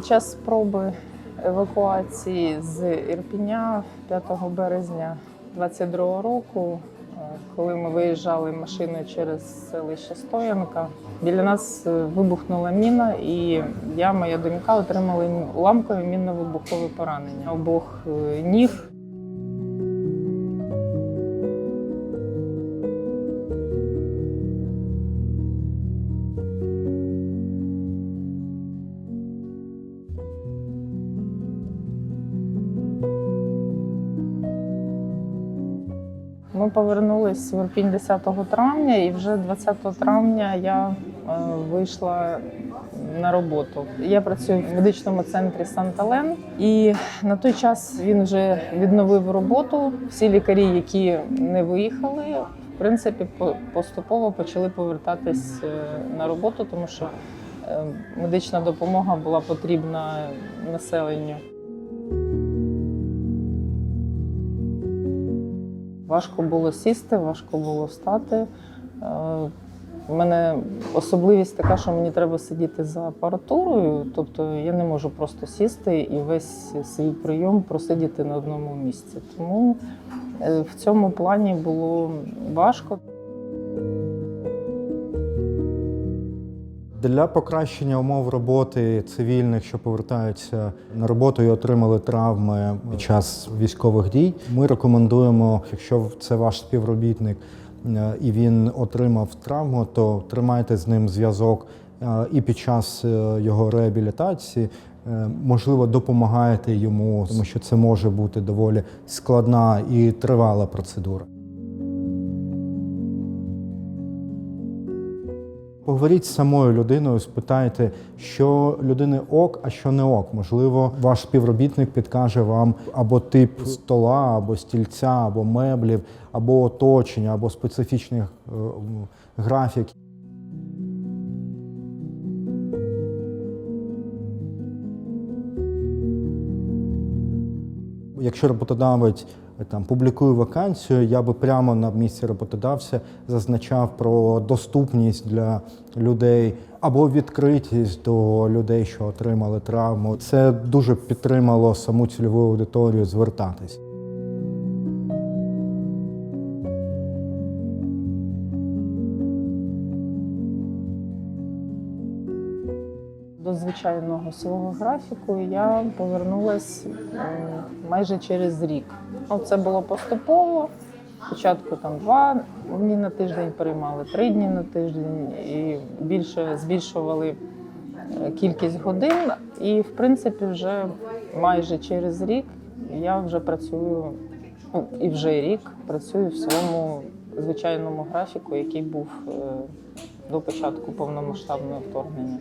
Під час спроби евакуації з Ірпіня 5 березня 22 року, е, коли ми виїжджали машиною через селище Стоянка, біля нас е, вибухнула міна, і я, моя донька отримали ламкові мінно-вибухове поранення обох е, ніг. Ми повернулись в Ірпінь 10 травня, і вже 20 травня я е, вийшла на роботу. Я працюю в медичному центрі Сантален, і на той час він вже відновив роботу. Всі лікарі, які не виїхали, в принципі, по- поступово почали повертатись е, на роботу, тому що е, медична допомога була потрібна населенню. Важко було сісти, важко було встати. Е, У мене особливість така, що мені треба сидіти за апаратурою, тобто я не можу просто сісти і весь свій прийом просидіти на одному місці. Тому е, в цьому плані було важко. Для покращення умов роботи цивільних, що повертаються на роботу і отримали травми під час військових дій, ми рекомендуємо, якщо це ваш співробітник е, і він отримав травму, то тримайте з ним зв'язок е, і під час е, його реабілітації. Можливо, допомагаєте йому, тому що це може бути доволі складна і тривала процедура. Поговоріть з самою людиною, спитайте, що людини ок, а що не ок. Можливо, ваш співробітник підкаже вам або тип стола, або стільця, або меблів, або оточення, або специфічний е, графік. Якщо роботодавець там публікую вакансію, я би прямо на місці роботодавця зазначав про доступність для людей або відкритість до людей, що отримали травму. Це дуже підтримало саму цільову аудиторію звертатись. До звичайного свого графіку я повернулась майже через рік. Це було поступово. Спочатку там два дні на тиждень приймали, три дні на тиждень і більше збільшували е, кількість годин. І, в принципі, вже майже через рік я вже працюю, ну, і вже рік працюю в своєму звичайному графіку, який був е, до початку повномасштабного вторгнення.